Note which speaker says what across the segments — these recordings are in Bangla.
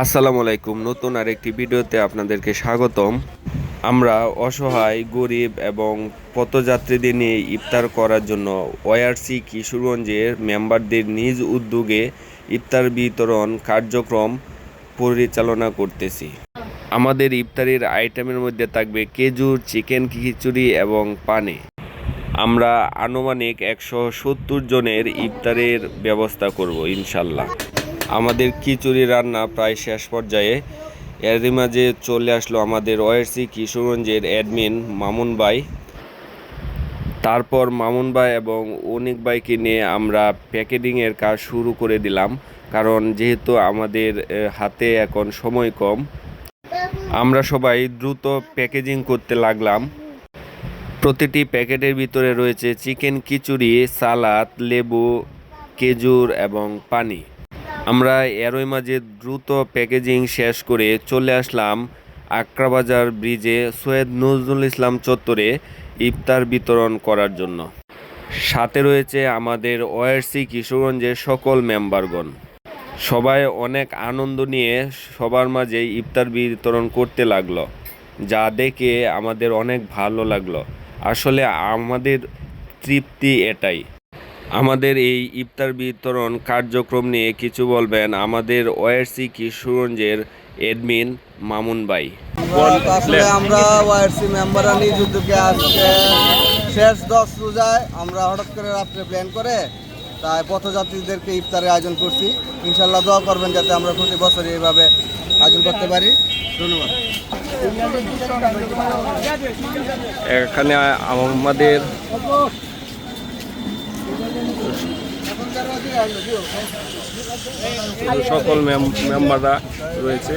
Speaker 1: আসসালামু আলাইকুম। নতুন আরেকটি ভিডিওতে আপনাদেরকে স্বাগতম। আমরা অসহায়, গরিব এবং পথযাত্রীদের নিয়ে ইফতার করার জন্য ওয়ারসি কিশোরগঞ্জের মেম্বারদের নিজ উদ্যোগে ইফতার বিতরণ কার্যক্রম পরিচালনা করতেছি। আমাদের ইফতারির আইটেমের মধ্যে থাকবে খেজুর, চিকেন খিচুড়ি এবং পানি। আমরা আনুমানিক একশো সত্তর জনের ইফতারের ব্যবস্থা করব ইনশাল্লাহ। আমাদের খিচুড়ি রান্না প্রায় শেষ পর্যায়ে। এরই মাঝে চলে আসলো আমাদের ওয়ারসি কিশোরগঞ্জের অ্যাডমিন মামুন ভাই। তারপর মামুন ভাই এবং অনিক ভাইকে নিয়ে আমরা প্যাকেটিংয়ের কাজ শুরু করে দিলাম, কারণ যেহেতু আমাদের হাতে এখন সময় কম, আমরা সবাই দ্রুত প্যাকেজিং করতে লাগলাম। প্রতিটি প্যাকেটের ভিতরে রয়েছে চিকেন খিচুড়ি, সালাদ, লেবু, খেজুর এবং পানি। আমরা এরই মাঝে দ্রুত প্যাকেজিং শেষ করে চলে আসলাম আক্রাবাজার ব্রিজে সৈয়দ নজরুল ইসলাম চত্বরে ইফতার বিতরণ করার জন্য। সাথে রয়েছে আমাদের ওয়ারসি কিশোরগঞ্জের সকল মেম্বারগণ। সবাই অনেক আনন্দ নিয়ে সবার মাঝে ইফতার বিতরণ করতে লাগল। যা দেখে আমাদের অনেক ভালো লাগল। আসলে আমাদের তৃপ্তি এটাই। আমাদের এই ইফতার বিতরণ কার্যক্রম নিয়ে কিছু বলবেন আমাদের ওয়ারসি কিশোরগঞ্জের এডমিন মামুন ভাই।
Speaker 2: আসলে আমরা ওয়াইআরসি মেম্বাররা নিজ উদ্যোগে আজকে শেষ দশ রোজায় আমরা হঠাৎ করে রাত্রে প্ল্যান করে তাই পথযাত্রীদেরকে ইফতারের আয়োজন করছি। ইনশাল্লাহ দোয়া করবেন যাতে আমরা প্রতি বছর এইভাবে আয়োজন করতে পারি। ধন্যবাদ।
Speaker 1: এখানে আমাদের সকল মেম্বাররা রয়েছে।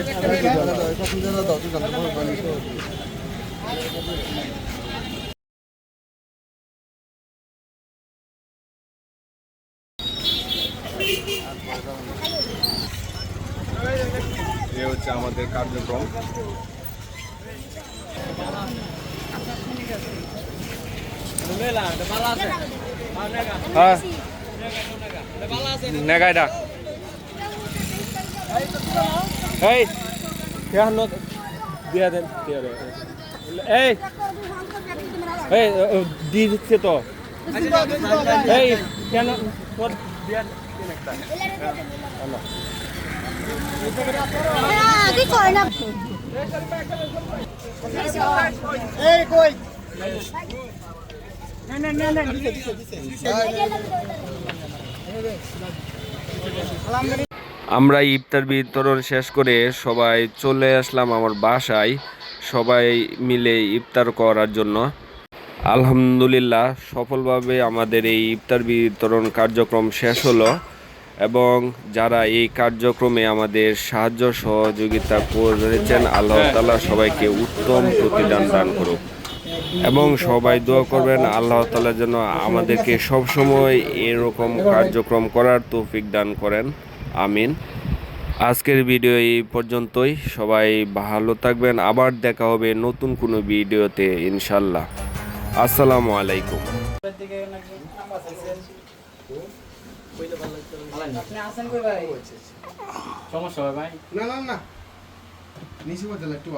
Speaker 1: এ হচ্ছে আমাদের কার্যক্রম। হ্যাঁ। নেগাইডা এই কেন দিয়া দেন দিয়া দেন। এই এই দিয়ে দিচ্ছে তো। এই কেন? তোর দিয়া দিন একটা
Speaker 3: কি করে না
Speaker 1: আমরা ইফতার বিতরণ শেষ করে সবাই চলে আসলাম আমার বাসায়। সবাই মিলে ইফতার করার জন্য। আলহামদুলিল্লাহ, সফলভাবে আমাদের এই ইফতার বিতরণ কার্যক্রম শেষ হলো এবং যারা এই কার্যক্রমে আমাদের সাহায্য সহযোগিতা করেছেন, আল্লাহ তালা সবাইকে উত্তম প্রতিদান দান করুক। এবং সবাই দোয়া করবেন আল্লাহ তালা যেন আমাদেরকে সবসময় এরকম কার্যক্রম করার তৌফিক দান করেন। আমিন। আজকের ভিডিও এই পর্যন্তই। সবাই ভালো থাকবেন। আবার দেখা হবে নতুন কোনো ভিডিওতে ইনশাল্লাহ আসসালামু আলাইকুম।
Speaker 4: সমস্যা হয় ভাই?
Speaker 2: না না না। নিচে বলতে একটু